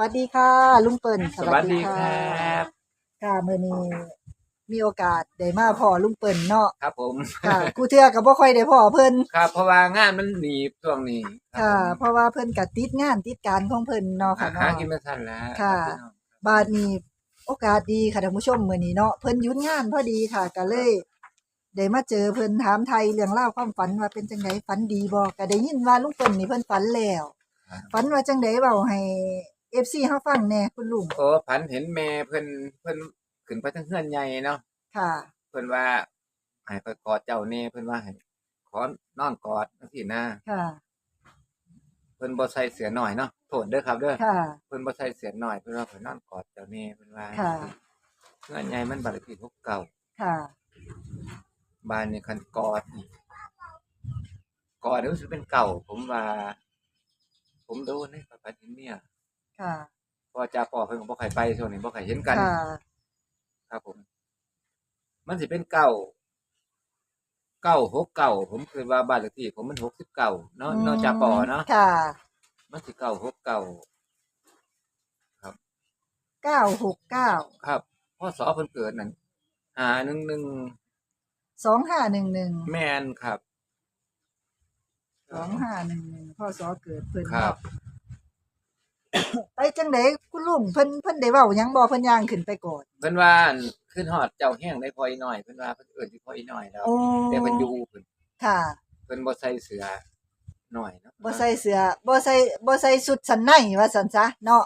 วัสดีค่ะ ลุงเปิ้ลสวัสดีครับค่ะมื้อนี้มีโอกาสได้มาพ่อลุงเปิ้ลเนาะครับผมค่ะกูเทื่อก็บ่ค่อยได้พ่อเพิ่นครับ เพราะว่างานมันหนีบช่วงนี้ค่ะรับเพราะว่าเพิ่นก็ติดงานติดการของเพิ่นเนาะผมค่ะหาเนาะกินไม่ทันแล้วค่ะพี่น้องบาดนี้โอกาสดีค่ะท่านผู้ชมมื้อนี้เนาะเพิ่นหยุดงานพอดีค่ะก็เลยได้มาเจอเพิ่นถามไทยเรื่องเล่าวความฝันว่าเป็นจังไดฝันดีบ่ก็ได้ยินว่าลุงเปิ้ลนี่เพิ่นฝันแล้วครับฝันว่าจังไดเว้าให้ FC เฮาฟังแหน่คุณลุงโอ้ผันเห็นแม่เพิ่นเพิ่นขึ้นไปทั้งเฮือนใหญ่เนาะค่ะ เพิ่นว่าให้ไปกอดเจ้าแน่เพิ่นว่าให้ขอนอนกอดจังซี่นะค่ะ เพิ่นบ่ใส่เสื้อหน่อยเนาะโทษเด้อครับเด้อค่ะ เพิ่นบ่ใส่เสื้อหน่อยเพิ่นว่าเพิ่นนอนกอดเจ้าแน่เพิ่นว่าค่ะ เฮือนใหญ่มันบัดเลขที่เก่าค่ะ บ้านนี่คันกอดนี่กอดนี่รู้สึกเป็นเก่า ผมว่า ผมโดนในปัจจุบันเนี่ย ค่ะ เพราะว่าจ่าปอเพิ่นก็บ่ใครไปช่วงนี้บ่ใครเห็นกัน ค่ะ ครับผม มันสิเป็นเก่าเก้าหกเก่าผมเคยว่าบ้านเลขที่ผมมันหกสิบเก่าเนาะเนาะจ่าปอเนาะค่ะมันสิเก่าหกเก่าเก้าหกเก้าครับพ่อสอเพิ่นเกิดนั่นหาหนึ่งหนึ่งสองห้าหนึ่งหนึ่งแมนครับ สองห้าหนึ่งหนึ่งพ่อสอเกิดเพิ่นครับ ไปจังไดคุณลุงเพิ่นเพิ่นได้เว้าหยังบ่เพิ่นย่างขึ้นไปก่อนเพิ่นว่าอั่นขึ้นฮอดเจ้าแห้งได้พออีหน่อยเพิ่นว่าเพิ่นเอิ้นสิพออีหน่อยแล้วโอ้แต่เพิ่นอยู่เพิ่นค่ะเพิ่นบ่ใส่เสื้อหน่อยเนาะบ่ใส่เสื้อบ่ใส่บ่ใส่สุดสันในว่าซั่นซะเนาะ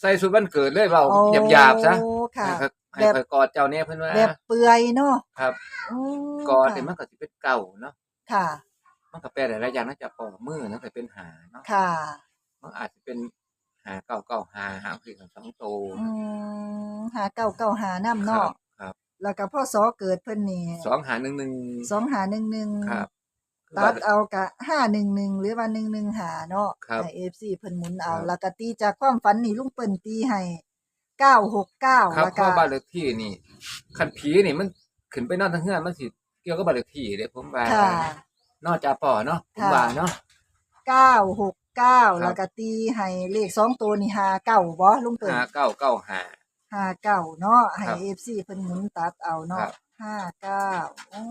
ใส่สุดวันเกิดเลยเว้าโอ้หยาบๆซะค่ะ ให้เขาให้แบบข่อยกอดเจ้าเนี่ยเพิ่นว่าแบบเปื่อยเนาะครับโอ้กอดค่ะนี่มันก็สิเป็นเก่าเนาะค่ะ มันก็แปลหลายๆอย่างนะจะปอกมือนั่นก็เป็นหาเนาะค่ะ มันอาจจะเป็น หาเก่าเก่าหาหาคือกันสองโตวอืมหาเก้าเก้าหานํครัเนาะบครับแล้วก็พ่อสอเกิดเพิ่นนี่สองหาหนึ่งหนึ่งสองหาหนึ่งหนึ่งครับ ตัดเอากะห้าหนึ่งหนึ่งหรือว่าหนึ่งหนึ่งหาเนาะครับให้เอฟซีเพิ่นหมุนเอา ครับ แล้วก็ตีจากความฝันนี่ลุงเปิ้นตีให้เก้าหกเก้าครับแล้วเพก็ราะบ้านเลขที่นี่คันผีนี่มันขึ้นไปนอนทั้งเฮือนมันสิเกี่ยวกับบ้านเลขที่เด้ผมว่าค่ะ นอกจากปอเนาะผมค่ะ ว่าเนาะเก้าหก เก้าครับ แล้วก็ตีให้เลขสองตัวนี่หาเก้าบ่ลุงเปิ้นหาเก้าเก้าหา หาเก้าเนาะให้ครับเอฟซีเพิ่นหมุนตัดเอาครัเนาะบห้าเก้าโอ้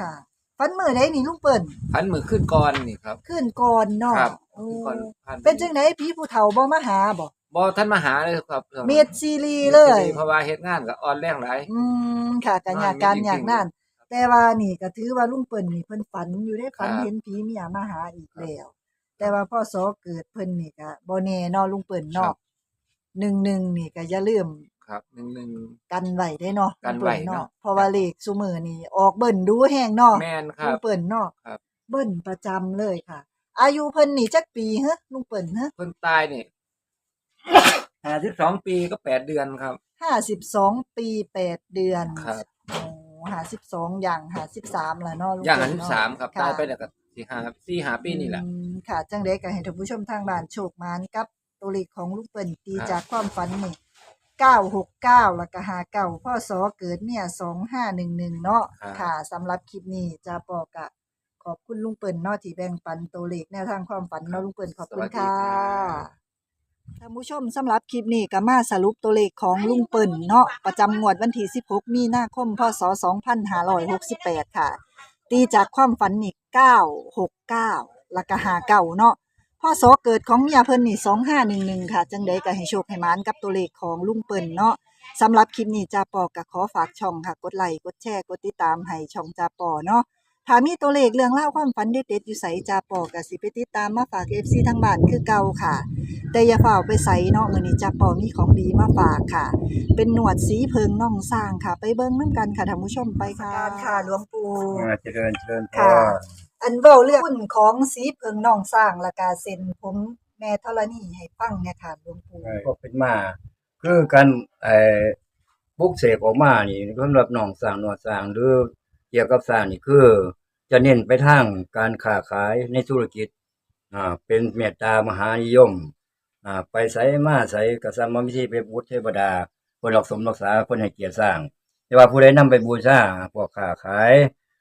ค่ะฝันมื้อใดนี่ลุงเปิ้นพันมือขึ้นก่อนนี่ครับ ขึ้นก่อนเนาะครับโอ้ขึ้นก่อนพันเป็นจังไดผีผู้เฒ่าบ่มาหาบ่บ่ท่านมาหาเลยครับเมดซีรีส์เลย เพราะว่าเฮ็ดงานก็อ่อนแรงหลาย อืมค่ะการอยากการอยากนั่นแต่ว่านี่ก็ถือว่าลุงเปิ้นนี่เพิ่นฝันอยู่ได้ฝันครับ เห็นผีเมียมาหาอีกแล้ว แต่ว่าพ่อสอเกิดเพิ่นนี่ก็บ่แน่เนาะลุงเปิ้นครัเนาะบหนึ่งหนึ่งนี่ก็อย่าลืมครับหนึ่งหนึ่ง กันไว้ได้เนาะกันไว้ลุงปิ้เนาะเพราะว่าเลขซุมื้อนี่ออกเบิ่นดูแฮงเนาะแม่นคลุรังบเปิ้นเนาะครับ เบิ่นประจำเลยค่ะ อายุเพิ่นนี่จักปีฮะลุงเปิ้นฮะเพิ่นตายนี่ห้าสิบสองปีก็แปดเดือนครับ52ปีแปดเดือนครับ โอ้52อย่าง53แล้วเนาะลุงอย่างเปิ้นั้นนเนะสามครับะตายไปแล้วก็สี่ห้าสี่ห้าปีนี่แหละ อืม ค่ะ จังได๋ก็ให้ท่านผู้ชมทางบ้านโชคมานกับตัวเลขของลูกเปิ้นตีครับจากความฝันนี่969แล้วก็59พ่อสอเกิดเนี่ย2511เนาะค่ะสำหรับคลิปนี้จะปอกะ ขอบคุณลุงเปิ้นเนาะที่แบ่งปันตัวเลขแนวทางความฝันเนาะลุงเปิ้นขอบคุณค่ะท่านผู้ชมสำหรับคลิปนี้ก็มาสรุปตัวเลขของลุงเปิ้นเนาะประจำงวดวันที่ 16 มีนาคม พศ 2568 ค่ะ ตีจากความฝันนี่969 แล้วก็59เนาะพ่อสอเกิดของเมียเพิ่นนี่2511ค่ะ จังไดก็ให้โชคให้หมานกับตัวเลขของลุงเปิ้นเนาะสำหรับคลิปนี้จาปอก็ขอฝากช่องค่ะ กดไลค์กดแชร์กดติดตามให้ช่องจาปอเนาะถ้ามีตัวเลขเรื่องเล่าวความฝันเด็ดๆอยู่ใสจาปอกับสิไปติดตามมาฝาก FC ทางบ้านคือเก่าค่ะ แต่อย่าเฝ้าไปใส่เนาะมื้อนี้จาปอมีของดีมาฝากค่ะ เป็นหนวดสีเพิงน่องสร้างค่ะ ไปเบิ่งนํกันค่ะท่านผู้ชมไปค่ะค่ะหลวงปู่ อ่าเจริญเจริญพค่ะรอั นเว้าเรื่องหุ้นของสีเพิงน่องสร้างและกาเซ็นผมแม่ธรณีให้ฟังเนี่ยค่ะหลวงปู่ก็เป็นมา คือการไอ้ปลุกเสกออกมานี่สำหรับน้องสร้างนวดสร้างหรือเกี่ยวกับสร้างนี่คือ จะเน้นไปทางการค้าขายในธุรกิจอ่าเป็นเมตตามหานิยมอ่าไปไสมาไสกษัตริย์มิธีไปบูชเทวดาเพิ่นรักสมรักษาเพิ่นให้เกียรติสร้าง แต่ว่าผู้ใดนำไปบูชาพวกค้าขาย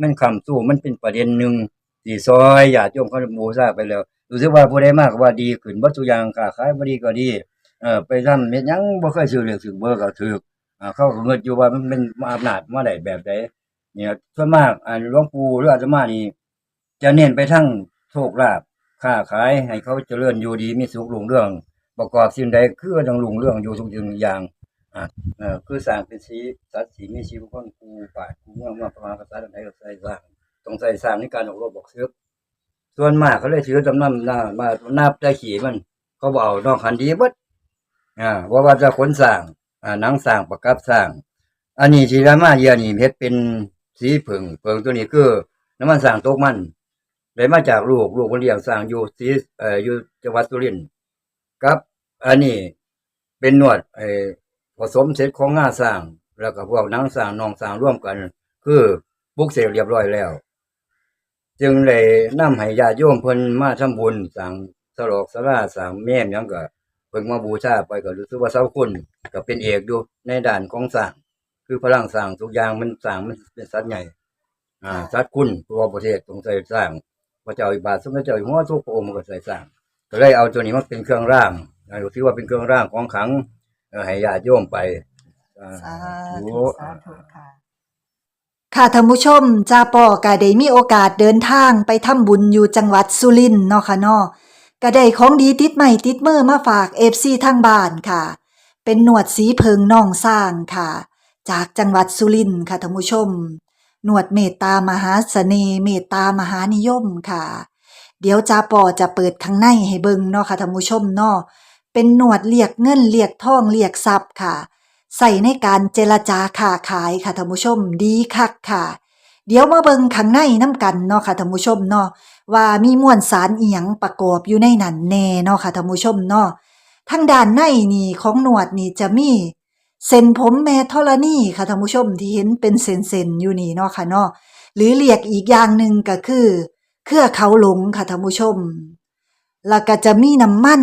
มันคำสู้มันเป็นประเด็นหนึ่งที่ซอยญาติโยมเขาบูชาไปแล้วรู้สึกว่าผู้ใดมากว่าดีขึ้นบ่ทุอย่างค้าขายบดีก็ดีเออไปทำเฮ็ดยังบ่เคยซื้อเลขซื้อเบอร์ก็ถูกอ่าเขาเงินอยู่ว่ามันเป็นอำนาจมาได้แบบใดเนี่ยส่วนมากอ่าหลวงปู่หรืออาตมานี่จะเน้นไปทั้งโชคลาภค้าขายให้เขาเจริญอยู่ดีมีสุขรุ่งเรื่อง ประกอบสิ่งใดคือต้องรุ่งเรื่องอยู่ทุกสิ่งอย่าง เออคือสร้างเป็นสีสัตว์สีมีชีวิตคนกูป่ากูเมืองมาประมาณภาษาใดก็ใส่สร้างต้องใส่สร้างในการออกรบบอกซึกส่วนมากเขาเลยถือจำนำหน้ามานับได้ขี่มัน เขาบอกเอานอกคันดีบดอ่าว่าว่าจะขนสร้างอ่านังสร้างประกับสร้าง อันนี้ที่รามาเยียนี่เฮ็ดเป็นสีผึ่งเผึ่งตัวนี้คือน้ำมันสร้างตกมันได้มาจากลูกลูกคนเลี้ยงสร้างอยู่สีเอ่ออยู่จังหวัดสุรินทร์ครับ อันนี้เป็นนวดไอ ผสมเสร็จของงาสร้าง แล้วก็พวกนังสร้างนองสร้างร่วมกัน คือปลุกเสกเรียบร้อยแล้ว จึงเลยนำให้ญาติโยมเพิ่นมาทำบุญสร้างสลอกสลาสร้างแม่มยังก็เพิ่งมาบูชาไปก็รู้สึกว่าเสาคุณก็เป็นเอกอยู่ในด้านของสร้าง คือพลังสร้างทุกอย่างมันสร้างมันเป็นสัตว์ใหญ่ อ่าสัตว์คุณตัวประเทศต้องใส่สร้างพระเจ้าอิบาทสมเด็จเจ้าอยู่หัวทุกพระองค์มันก็ใส่สร้างก็เลยเอาตัวนี้มาเป็นเครื่องร่างอ่าถือว่าเป็นเครื่องร่างของขัง เอ่อให้ญาติโยมไปอ่า สาธุธุ สาธุค่ะ ค่ะท่านผู้ชมจาปอก็ได้มีโอกาสเดินทางไปทำบุญอยู่จังหวัดสุรินทร์เนาะค่ะเนาะก็ได้ของดีติดใหม่ติดมือมาฝาก FC ทางบ้านค่ะ เป็นหนวดสีเพิงน่องสร้างค่ะ จากจังหวัดสุรินทร์ค่ะท่านผู้ชม หนวดเมตตามหาเสน่ห์เมตตามหานิยมค่ะ เดี๋ยวจาปอจะเปิดข้างในให้เบิ่งเนาะค่ะท่านผู้ชมเนาะ เป็นหนวดเรียกเงินเรียกทองเรียกทรัพย์ค่ะใส่ในการเจรจาค้าขายค่ะท่านผู้ชมดีคักค่ะ เดี๋ยวมาเบิงข้างในน้ำกันเนาะค่ะท่านผู้ชมเนาะว่ามีมวลสารเอียงประกอบอยู่ในนั้นแน่เนาะค่ะท่านผู้ชมเนาะทางด้านในนี่ของหนวดนี่จะมีเส้นผมแม่ธรณีค่ะท่านผู้ชมที่เห็นเป็นเส้นๆอยู่นี่เนาะค่ะเนาะหรือเรียกอีกอย่างหนึ่งก็คือ เครือเขาหลงค่ะท่านผู้ชม แล้วก็จะมีน้ำมัน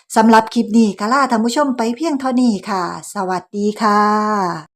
สำหรับคลิปนี้ก็ลาท่านผู้ชมไปเพียงเท่านี้ค่ะ สวัสดีค่ะ